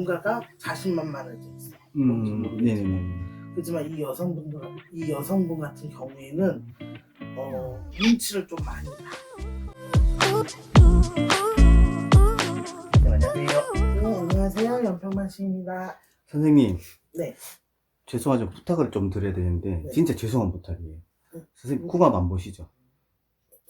뭔가가 자신만만해져 있어. 음, 네네네. 그렇지만 이 여성분들 이 여성분 같은 경우에는 어, 눈치를 좀 많이 봐. 네, 안녕하세요. 네, 안녕하세요. 연평만 씨입니다. 선생님. 네. 죄송하지만 부탁을 좀 드려야 되는데 네. 진짜 죄송한 부탁이에요. 네. 선생님 궁합 안 보시죠?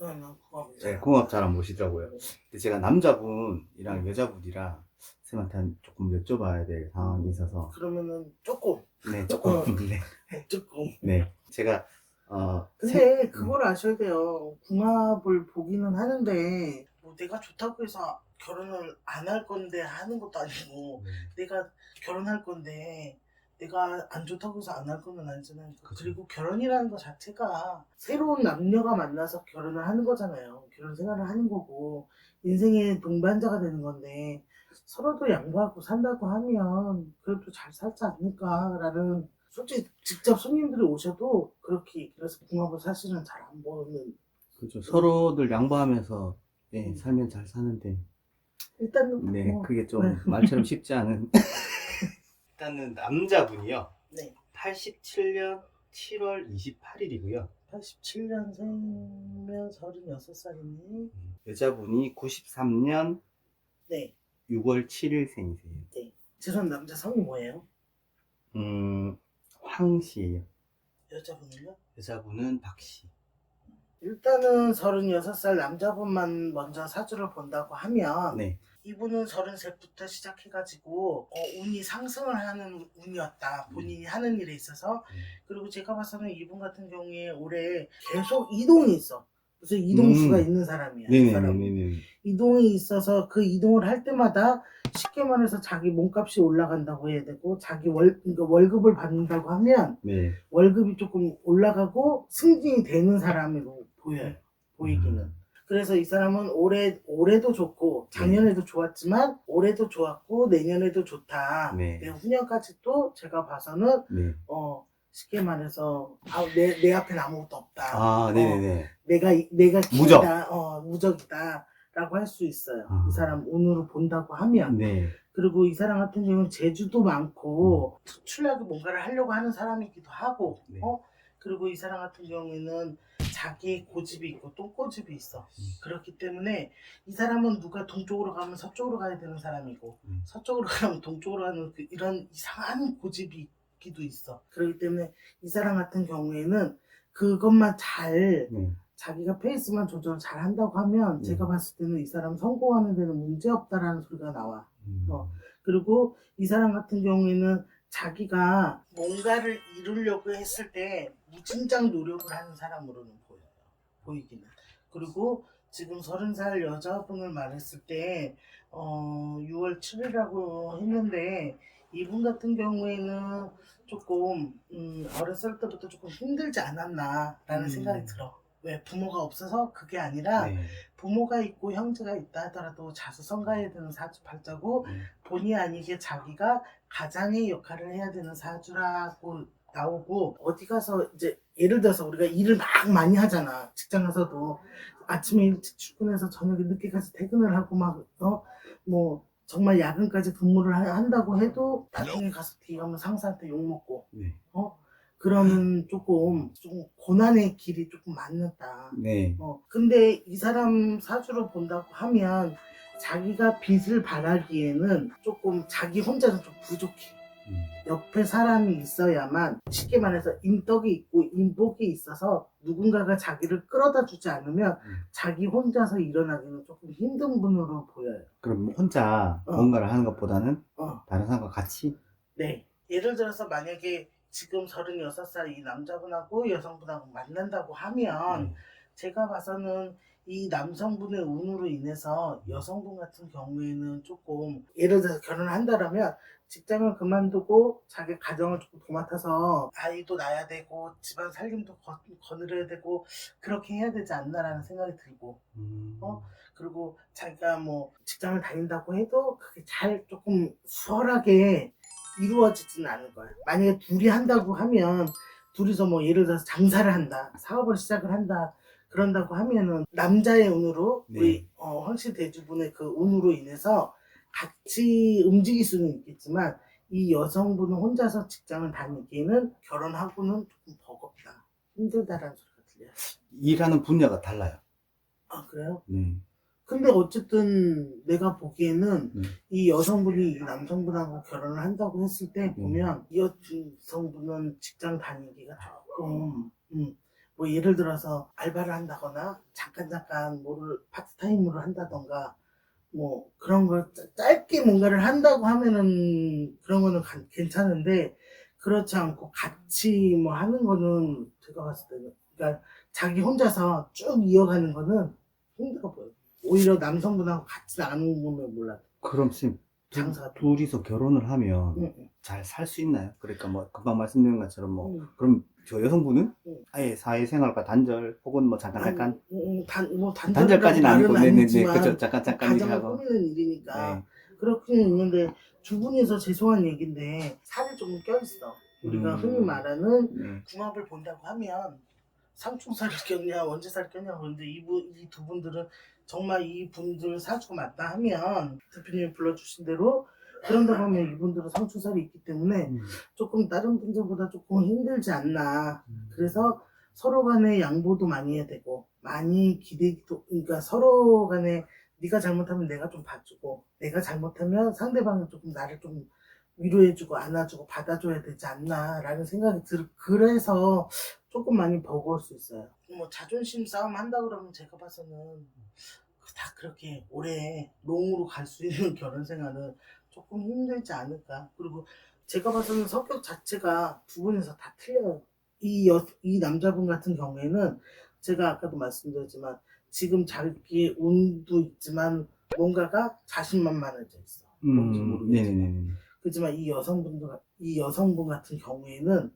어, 고마워요. 네, 궁합 잘 안 보시더라고요. 근데 제가 남자분이랑 여자분이랑 선생님한테 한 조금 여쭤봐야 될 상황이 있어서 그러면은 조금 네 조금 어. 네, 조금. 네 제가 어 근데 세- 그걸 아셔야 돼요. 궁합을 보기는 하는데 뭐 내가 좋다고 해서 결혼을 안 할 건데 하는 것도 아니고 내가 결혼할 건데 내가 안 좋다고 해서 안할건 아니잖아요. 그죠. 그리고 결혼이라는 것 자체가 새로운 남녀가 만나서 결혼을 하는 거잖아요. 결혼 생활을 하는 거고 인생의 동반자가 되는 건데 서로도 양보하고 산다고 하면 그래도 잘 살지 않을까라는 솔직히 직접 손님들이 오셔도 그렇게 그래서 궁합을 사실은 잘 안 보는 그렇죠. 서로들 양보하면서 네, 살면 잘 사는데 일단은 네 뭐, 그게 좀 네. 말처럼 쉽지 않은 일단은 남자분이요 네. 87년 7월 28일이고요 87년생이면 36살이네. 여자분이 93년 네. 6월 7일생이세요. 죄송 남자 성이 뭐예요? 음 황 씨예요. 여자분은요? 여자분은 박 씨. 일단은 36살 남자분만 먼저 사주를 본다고 하면 네. 이분은 33부터 시작해가지고 어, 운이 상승을 하는 운이었다. 본인이 하는 일에 있어서. 그리고 제가 봐서는 이분 같은 경우에 올해 계속 이동이 있어. 무슨 이동수가 음. 있는 사람이야. 이 사람은. 네네네네 이동이 있어서 그 이동을 할 때마다 쉽게 말해서 자기 몸값이 올라간다고 해야 되고 자기 월, 그러니까 월급을 받는다고 하면 네 월급이 조금 올라가고 승진이 되는 사람으로 보여요. 보이기는. 음. 그래서 이 사람은 올해 올해도 좋고 작년에도 좋았지만 올해도 좋았고 내년에도 좋다. 네. 내후년까지도 제가 봐서는 네. 어 쉽게 말해서 아, 내, 내 앞엔 아무것도 없다. 아 어, 네네네 내가 이- 내가 무적. 기다, 어 무적이다라고 할 수 있어요. 아. 이 사람 운으로 본다고 하면 네 그리고 이 사람 같은 경우는 재주도 많고 특출나게 뭔가를 하려고 하는 사람이기도 하고 네. 어 그리고 이 사람 같은 경우에는 자기 고집이 있고 똥고집이 있어. 음. 그렇기 때문에 이 사람은 누가 동쪽으로 가면 서쪽으로 가야 되는 사람이고 음. 서쪽으로 가면 동쪽으로 가는 그 이런 이상한 고집이 있 기도 있어. 그렇기 때문에 이 사람 같은 경우에는 그것만 잘 네. 자기가 페이스만 조절 잘 한다고 하면 네. 제가 봤을 때는 이 사람 성공하는 데는 문제 없다라는 소리가 나와. 음. 어. 그리고 이 사람 같은 경우에는 자기가 뭔가를 이루려고 했을 때 무진장 노력을 하는 사람으로는 보여요. 보이기는. 그리고 지금 서른 살 여자분을 말했을 때, 어, 6월 7일이라고 했는데, 이분 같은 경우에는 조금, 음, 어렸을 때부터 조금 힘들지 않았나라는 음. 생각이 들어. 왜? 부모가 없어서 그게 아니라, 네. 부모가 있고 형제가 있다 하더라도 자수성가해야 되는 사주팔자고 네. 본의 아니게 자기가 가장의 역할을 해야 되는 사주라고 나오고 어디 가서 이제 예를 들어서 우리가 일을 막 많이 하잖아 직장 가서도 아침에 일찍 출근해서 저녁에 늦게 가서 퇴근을 하고 막어뭐 정말 야근까지 근무를 하- 한다고 해도 나중에 가서 뒤에 가면 상사한테 욕 먹고 네. 그러면 조금 좀 고난의 길이 조금 많다. 네. 어, 근데 이 사람 사주로 본다고 하면 자기가 빚을 바라기에는 조금 자기 혼자는 좀 부족해. 음. 옆에 사람이 있어야만 쉽게 말해서 인덕이 있고 인복이 있어서 누군가가 자기를 끌어다 주지 않으면 음. 자기 혼자서 일어나기는 조금 힘든 분으로 보여요. 그럼 혼자 어. 뭔가를 하는 것보다는 어, 다른 사람과 같이 네. 예를 들어서 만약에 지금 36살 이 남자분하고 여성분하고 만난다고 하면 네. 제가 봐서는 이 남성분의 운으로 인해서 여성분 같은 경우에는 조금 예를 들어서 결혼을 한다라면 직장을 그만두고 자기 가정을 조금 도맡아서 아이도 낳아야 되고 집안 살림도 거, 거느려야 되고 그렇게 해야 되지 않나라는 생각이 들고 음. 어? 그리고 자기가 뭐 직장을 다닌다고 해도 그게 잘 조금 수월하게 이루어지지는 않을 거야. 만약에 둘이 한다고 하면 둘이서 뭐 예를 들어서 장사를 한다, 사업을 시작을 한다, 그런다고 하면은 남자의 운으로 네. 우리 어, 황씨 대주분의 그 운으로 인해서 같이 움직일 수는 있겠지만 이 여성분은 혼자서 직장을 다니기에는 결혼하고는 조금 버겁다. 힘들다라는 소리가 들려요. 일하는 분야가 달라요. 아 그래요? 네. 근데 어쨌든 내가 보기에는 네. 이 여성분이 이 남성분하고 결혼을 한다고 했을 때 음. 보면 이 여성분은 직장 다니기가 조금 음, 뭐 예를 들어서 알바를 한다거나 잠깐 잠깐 뭐를 파트타임으로 한다던가 뭐 그런 걸 짜- 짧게 뭔가를 한다고 하면은 그런 거는 가- 괜찮은데 그렇지 않고 같이 뭐 하는 거는 제가 봤을 때는 그러니까 자기 혼자서 쭉 이어가는 거는 힘들어 보여요. 오히려 남성분하고 같이 나누는 거면 몰라. 그럼 쌤 장사가 둘, 둘이서 결혼을 하면 응, 응, 잘살 수 있나요? 그러니까 뭐 금방 말씀드린 것처럼 뭐 응. 그럼 저 여성분은 응. 아예 사회생활과 단절 혹은 뭐 잠깐 잠깐 단, 뭐 단절까지는 아니고 말은 네네네 아니지만 그죠 잠깐 잠깐 가정을 일하고 꾸미는 일이니까 네. 그렇긴 있는데 두 분이서 죄송한 얘기인데 살이 조금 껴있어. 우리가 음. 흔히 말하는 네. 궁합을 본다고 하면 상충살을 꼈냐 원재살을 꼈냐 그런데 이분 이 두 분들은 정말 이 분들 사주가 맞다 하면 대표님이 불러주신 대로 그런다고 하면 이분들은 상충살이 있기 때문에 음. 조금 다른 분들보다 조금 힘들지 않나 음. 그래서 서로 간에 양보도 많이 해야 되고 많이 기대도 그러니까 서로 간에 네가 잘못하면 내가 좀 봐주고 내가 잘못하면 상대방은 조금 나를 좀 위로해주고 안아주고 받아줘야 되지 않나라는 생각이 들 그래서 조금 많이 버거울 수 있어요. 뭐 자존심 싸움 한다 그러면 제가 봐서는 다 그렇게 오래 롱으로 갈 수 있는 결혼 생활은 조금 힘들지 않을까. 그리고 제가 봐서는 성격 자체가 두 분에서 다 틀려요. 이, 여, 이 남자분 같은 경우에는 제가 아까도 말씀드렸지만 지금 자기 운도 있지만 뭔가가 자신만만해져 있어. 뭔지 음, 모르겠지만. 네네네. 그렇지만 이 여성분들, 이 여성분 같은 경우에는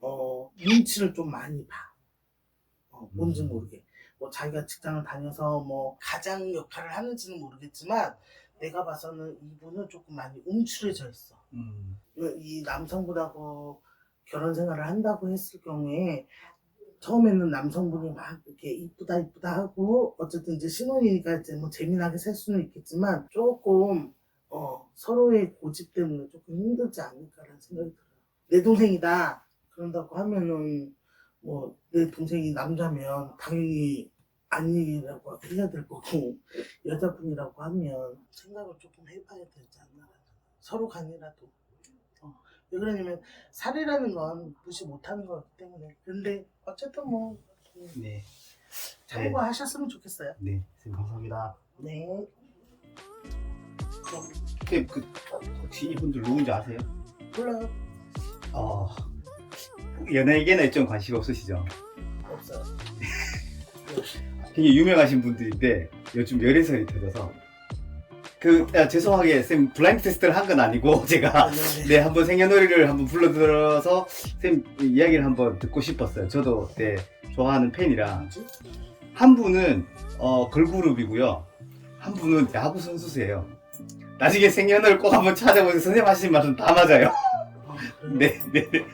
어, 눈치를 좀 많이 봐. 어, 뭔지 음. 모르게. 뭐 자기가 직장을 다녀서 뭐 가장 역할을 하는지는 모르겠지만 내가 봐서는 이분은 조금 많이 움츠려져 있어. 음. 이 남성분하고 결혼 생활을 한다고 했을 경우에 처음에는 남성분이 막 이렇게 이쁘다 이쁘다 하고 어쨌든 이제 신혼이니까 이제 뭐 재미나게 살 수는 있겠지만 조금 어, 서로의 고집 때문에 조금 힘들지 않을까라는 생각이 들어요. 내 동생이다 그런다고 하면은 뭐 내 동생이 남자면 당연히 아니라고 해야 될 거고 여자분이라고 하면 생각을 조금 해봐야 되지 않나 서로 간이라도 어, 왜 그러냐면 살이라는 건 무시 못하는 거기 때문에 근데 어쨌든 뭐 음, 네. 참고하셨으면 좋겠어요 네. 쌤 감사합니다. 네 쌤, 그, 혹시 이분들 누군지 아세요? 몰라요 어, 연예계는 좀 관심 없으시죠? 없어요 되게 유명하신 분들인데 요즘 열애설이 터져서 그 아, 죄송하게 쌤 블라인드 테스트를 한 건 아니고 제가 네, 네 한번 생년월일을 한번 불러들어서 쌤 이야기를 한번 듣고 싶었어요. 저도 네 좋아하는 팬이라? 한 분은 어 걸그룹이고요. 한 분은 야구 선수세요. 나중에 생년월일 꼭 한번 찾아보세요. 선생님 하시는 말씀 다 맞아요. 아? 네, 네, 네.